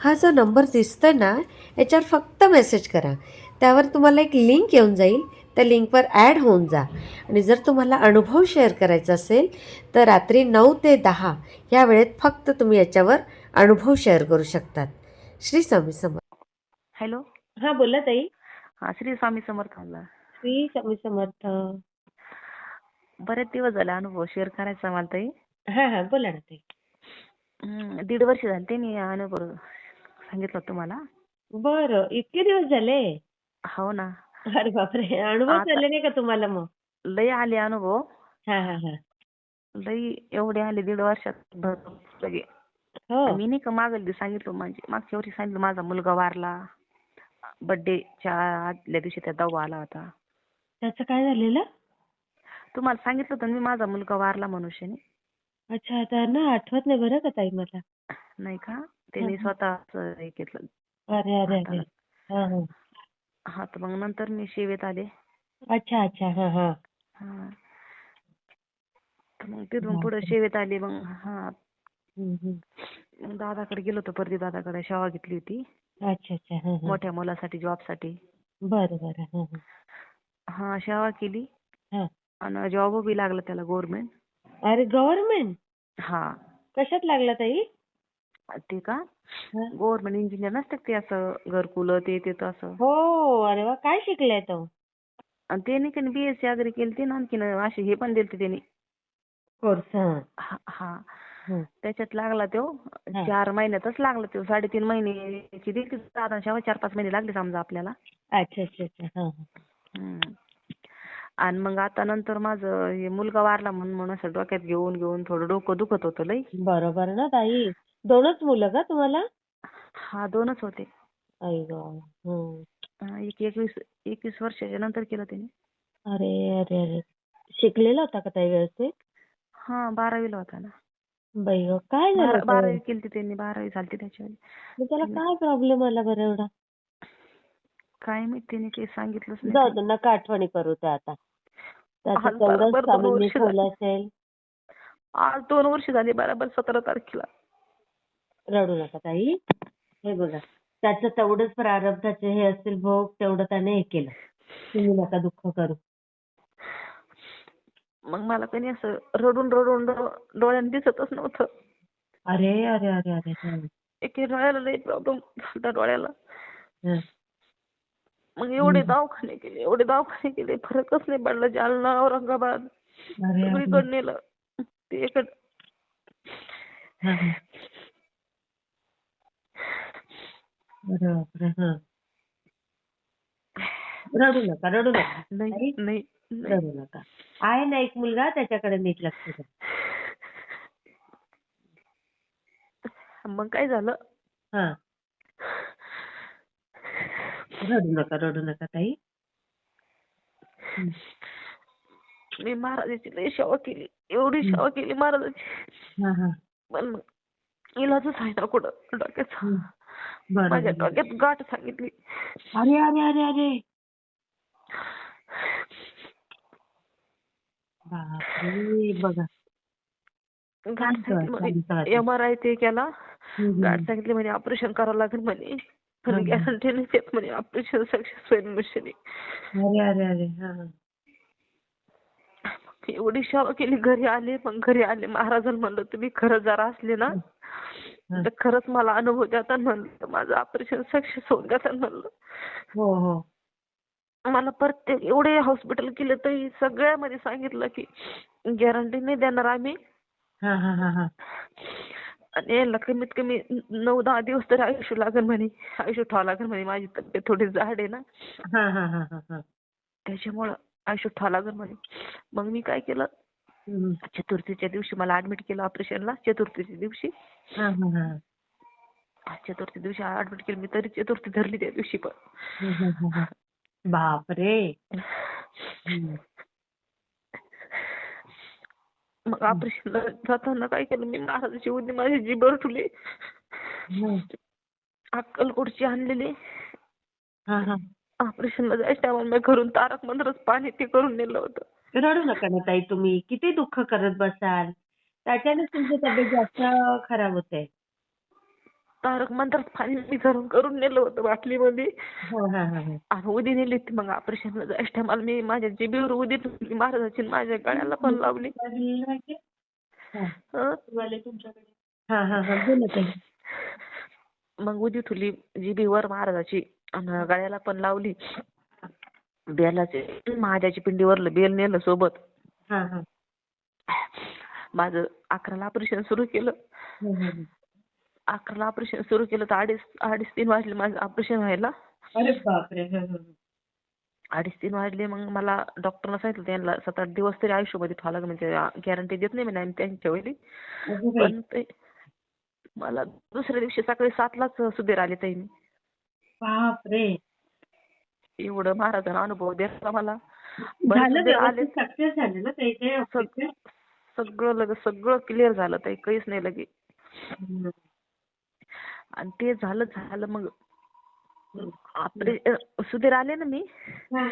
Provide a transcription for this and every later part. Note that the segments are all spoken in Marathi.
हा जो नंबर दिसतोय ना याच्यावर फक्त मेसेज करा. त्यावर तुम्हाला एक लिंक येऊन जाईल. त्या लिंकवर ॲड होऊन जा. आणि जर तुम्हाला अनुभव शेअर करायचा असेल तर रात्री नऊ ते दहा या वेळेत फक्त तुम्ही याच्यावर अनुभव शेअर करू शकतात. श्री स्वामी समर्थ. हॅलो हां बोला ताई. हा श्री स्वामी समर्थ म्हणला श्री स्वामी समर्थ. बरेच दिवस झाले अनुभव शेअर करायचा मला ताई. हां हां बोला ना ताई. हम्म, दीड वर्ष झाले त्यांनी अनुभव सांगितलं तुम्हाला बरं इतके दिवस झाले? हो ना. अरे बापरे अनुभव आता- झाले नाही का तुम्हाला मग? लई आले अनुभव. हां हां हां. लई एवढे आले दीड वर्षात भरपूर लगे. हो. मी नाही का मागल सांगितलं म्हणजे मागच्या वर्षी सांगितलं माझा मुलगा वारला. बर्थडेच्या आदल्या दिवशी त्या दवा आला होता. त्याचं काय झालेलं? तुम्हाला सांगितलं होतं ना मी माझा मुलगा वारला मनुष्याने अच्छा आता ना आठवत नाही बरं का ताई मला. नाही का? त्यांनी. स्वतःच हे घेतलं अरे अरे अरे. हा हा. हा तर मग नंतर मी सेवेत आले. अच्छा अच्छा. हा हा. हा. तर मग तिथून पुढे. सेवेत आले. मग हा. हम्म, हम्म. मग दादाकडे गेलो होतो. प्रदीप दादाकडे सेवा घेतली होती. अच्छा अच्छा. हा हा. मोठ्या मुलासाठी जॉबसाठी. बरं बरं. हा हा. हा सेवा केली. हा. आणि जॉब बी लागला त्याला गव्हर्नमेंट. अरे गव्हर्नमेंट? हा. कशात लागला ताई? ते का. गव्हर्नमेंट इंजिनियर नसतं का ते असं घरकुलं ते ते असं. हो अरे वा काय शिकलाय तो? आणि त्यांनी काही बीएससी वगैरे केली ते आणखीन असे हे पण दिलते त्यांनी. कोर्स हा. त्याच्यात लागला तो. चार महिन्यातच लागला तो साडेतीन महिन्याची दिली साधारण चार पाच महिने लागले समजा आपल्याला. अच्छा अच्छा. आणि मग आता नंतर माझं मुलगा वारला म्हणून म्हणून असं डोक्यात घेऊन घेऊन थोडं डोकं दुखत होतं लई. बरोबर ना ताई? दोनच मुलं का तुम्हाला? हा दोनच होते. आई गं हम्म. एक एकवीस एकवीस वर्षाच्या नंतर केलं त्याने. अरे अरे अरे. शिकलेला होता का ताई व्यवस्थित? हा बारावीला होता ना. बाई गं, काय झालं बारा- होतं? बारावी केली त्यांनी बारावी झाली त्याच्यावर मग त्याला काय प्रॉब्लेम आला बरं एवढा? काय माहीत त्याने काही सांगितलंच नाही. जाऊ दे नका आठवणी करू त्या आता. त्याचं आज बरोबर तेवढंच दोन स्वामींनी वर्ष ठेवलं. असेल. आज दोन वर्ष झाली बरोबर सतरा तारखेला. रडू नका ताई. हे बघा त्याचं तेवढंच प्रारब्धाचे हे असतील भोग तेवढं त्याने हे केलं. तुम्ही नका दुःख करू. मग मला काही असं रडून रडून डो- डोळ्याने दिसतच नव्हतं. अरे अरे अरे अरे हं, एक डोळ्याला लई प्रॉब्लेम झाला डोळ्याला. हं. मग एवढे. दवाखाने केले एवढे दवाखाने केले फरकच नाही पडला जालना औरंगाबाद. अरे अरे. सगळीकडे नेलं. ते एक हं, हं. हं. रडू नका रडू नका नाही नाही नाही. रडू नका आहे ना एक मुलगा त्याच्याकडे नीट लक्ष द्या मग काय झालं हा रडू नका रडू नका ताई हं. मी महाराजाची लई सेवा केली एवढी. सेवा केली महाराजाची हा हा पण मग इलाजच आहे ना कुठं डोक्याचा हं. माझ्या. डोक्यात गाठ सांगितली अरे अरे अरे अरे बापरे बघा गाठ सांगितली. एम आर आय ते केला हं, गाठ हं. सांगितली म्हणे ऑपरेशन करावं लागेल म्हणे पण हं. गॅरंटी नाही देत म्हणे ऑपरेशन सक्सेस होईल अरे अरे अरे हा हा. एवढी सेवा केली घरी आले मग घरी आले महाराजांना म्हणलं तुम्ही खरं जरा असले ना हं. तर खरंच मला अनुभव देता म्हणलं माझं ऑपरेशन सक्सेस होऊन देतात म्हणलं. हो हो. मला प्रत्येक एवढे हॉस्पिटल केले तरी सगळ्यामध्ये सांगितलं की गॅरंटी नाही देणार आम्ही. हा हा हा हा. आणि याला कमीत कमी नऊ दहा दिवस तरी आयुष्य लागेल म्हणे. आयुष्य ठेवावं लागेल म्हणे माझी तब्येत थोडी जाड आहे ना. हा हा हा हा हा. त्याच्यामुळं आयुष्य ठेवावं लागेल म्हणे. मग मी काय केलं. चतुर्थीच्या दिवशी मला ऍडमिट केलं ऑपरेशनला चतुर्थीच्या दिवशी. हा हा हा. चतुर्थी दिवशी ऍडमिट केलं मी तरी चतुर्थी धरली त्या दिवशी पण. बापरे. मग ऑपरेशनला जाताना काय केलं मी? महाराजाची उद्या माझी जीभर ठुली हं. अक्कलकोटची आणलेली. ऑपरेशनला जायच्या टायमाला मी घरून तारक मंत्रच पाणी ते करून नेलं होतं. रडू नका ना ताई तुम्ही. किती दुःख करत बसाल. त्याच्याने तुमची तब्येत जास्त खराब होते. तारक मंत्रात पाणी मी करून करून नेलं होतं बाटलीमध्ये. हा हा हा हा. आणि उदी नेली होती मग ऑपरेशनला जायच्या टायमाला मी माझ्या जिभेवर उदी ठेवली महाराजाची आणि माझ्या गळ्याला पण लावली. हा. हं. हा हा हा. बोला ताई. मग उदी ठेवली जिभेवर महाराजाची आणि गळ्याला पण लावली. बेलाचे महाजाची पिंडीवरलं बेल नेलं सोबत. हा हा. माझं अकराला ऑपरेशन सुरू केलं. हा, हा, हा. अकराला ऑपरेशन सुरू केलं तर अडीच अडीच तीन वाजले माझं ऑपरेशन व्हायला. अरे बापरे हा, हा, हा. अडीच तीन वाजले मग मला डॉक्टरनं सांगितलं त्यांना सात आठ दिवस तरी आयुष्यामध्ये ठेवावं लागेल म्हणजे गॅरंटी देत नाही मी त्यांच्या वेळी अगं बाई. पण ते मला दुसऱ्या दिवशी सकाळी सातलाच सुधीर आले ताई मी. बापरे. एवढं महाराजांना अनुभव दिला मला. ते? सगळं लगे सगळं क्लिअर झालं ताई काहीच नाही लगे. आणि ते झालं झालं मग. आपले सुधीर आले ना मी?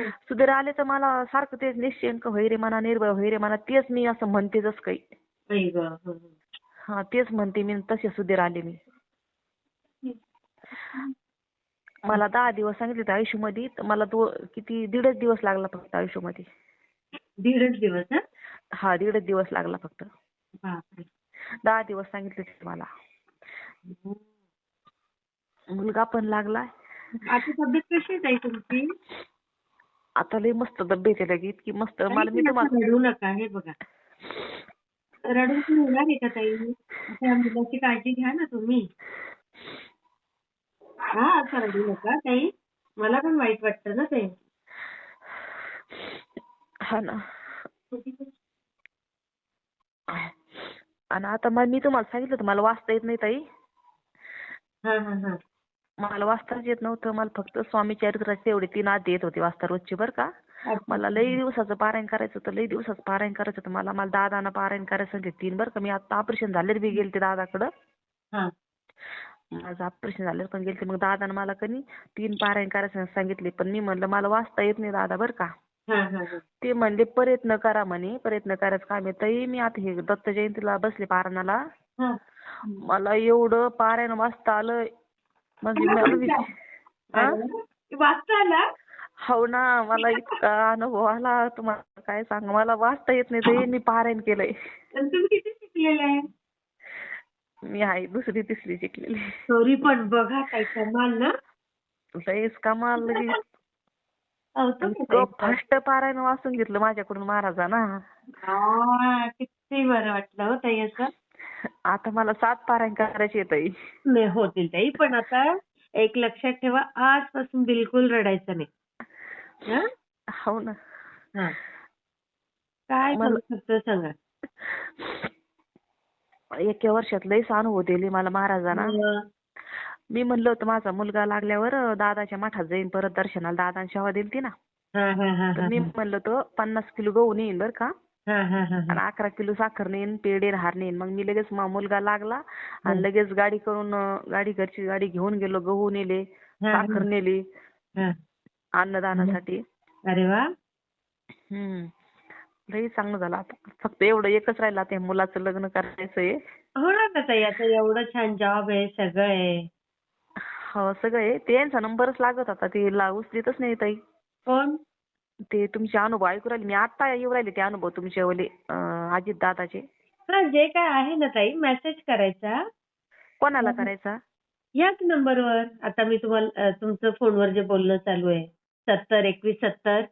सुधीर आले तर मला सारखं तेच निश्चयंक होई रे म्हणा निर्भय होई रे म्हणा तेच मी असं म्हणतेच काही. आई गं, हा, हा. हा तेच म्हणते मी तसे सुधीर आले मी. मला दहा दिवस सांगितले होते आयुष्यामध्ये तर मला दो किती दीडच दिवस लागला फक्त आयुष्यामध्ये. दीडच दिवस हा? हा दीडच दिवस लागला फक्त. बापरे. दहा दिवस सांगितले होते मला. मुलगा पण लागलाय. आता तब्येत कशी आहे ताई तुमची? आता लई मस्त तब्येत आहे लगे इतकी मस्त. मला मी तुम्हाला रडू नका हे बघा. रडून पण होणार आहे का ताई? मुलाची काळजी घ्या ना तुम्ही. हा असं रडू नका ताई मला पण वाईट वाटतं ना ते. हा ना. आणि आता मग मी तुम्हाला सांगितलं होतं मला वाचता येत नाही ताई. हा हा हा. मला वाचताच येत नव्हतं. मला फक्त स्वामी चरित्राचे एवढे तीन आधी येत होते वाचता रोजचे बरं का. मला लई दिवसाचं पारायण करायचं होतं लई दिवसाचं पारायण करायचं होतं. मला मला दादानं पारायण करायचं सांगितलं तीन बरं का. मी आता ऑपरेशन झाले बी गेलते दादाकडं. हा. माझं ऑपरेशन झालं पण गेलते. मग दादानं मला कनी तीन पारायण करायचं सांगितले. पण मी म्हणलं मला वाचता येत नाही दादा बरं का. हा हा हा ते म्हणले प्रयत्न करा म्हणे प्रयत्न करायचं काम आहे. ताई मी आता हे दत्त जयंतीला बसले पारायणाला. हा मला एवढं पारायण वाचता आलं. म्हणजे हा? वाचता आला? हो ना मला इतका अनुभव आला. तुम्हाला काय सांग? मला वाचता येत नाही ते मी पारायण केलंय. तुम्ही किती शिकलेले मी आहे दुसरी तिसरी शिकलेली तरी पण बघा काय कमाल ना. लयच कमाल लगे कौतुक आहे इतकं ताई. फर्स्ट पारायण वाचून घेतलं माझ्याकडून महाराजांना. किती बरं वाटलं हो ताई असं. आता मला सात पारायण करायचे ताई. नाही होतील ताई पण आता एक लक्षात ठेवा आजपासून बिलकुल रडायचं नाही. हं? हो ना. काय करू शकतो सांगा. एका वर्षात लयच अनुभव दिले मला महाराजांना. मी म्हणलं होतं माझा मुलगा लागल्यावर दादाच्या मठात जाईन परत दर्शनाला. दादाने शेवा दिलती ना. हा, हा, हा, तर मी म्हणलं होतं पन्नास किलो गहू नेईन बरं का. हा, हा, हा, आणि. अकरा किलो साखर नेईन पेढे हार नेईन. मग मी लगेच मुलगा लागला आणि लगेच गाडी करून गाडी घरची गाडी घेऊन गेलो. गहू नेले. साखर नेली. अन्नदानासाठी. अरे वा. हम्म. लई चांगलं झालं. आता फक्त एवढं एकच राहिलं आता मुलाचं लग्न करायचंय. होणार ना ताई आता एवढं छान जॉब आहे सगळं आहे. हो सगळं आहे. ते यांचा नंबरच लागत होता. ते ला उचलीतच नाही ताई. कोण? ते तुमचे अनुभव ऐकू राहिले. मी आता येऊ राहिले ते अनुभव तुमचे ओले अजित दादाचे. हा जे काय आहे ना ताई मेसेज करायचा. कोणाला करायचा? याच नंबरवर आता मी तुम्हाला अ, तुमचं फोनवर जे बोलणं चालू आहे. सत्तर एकवीस सत्तर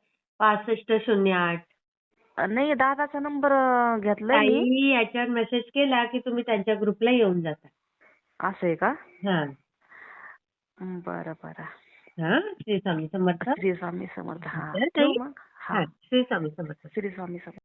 पासष्ट शून्य आठ. नाही दादाचा नंबर घेतलाय मी. याच्यावर मेसेज केला की तुम्ही त्यांच्या ग्रुपला येऊन जाता. असं आहे का? हा. बरं बरं. हा श्री स्वामी समर्थ. श्री स्वामी समर्थ. हा. ताई? ठेवू मग? हा. हा श्री स्वामी समर्थ. श्री स्वामी समर्थ.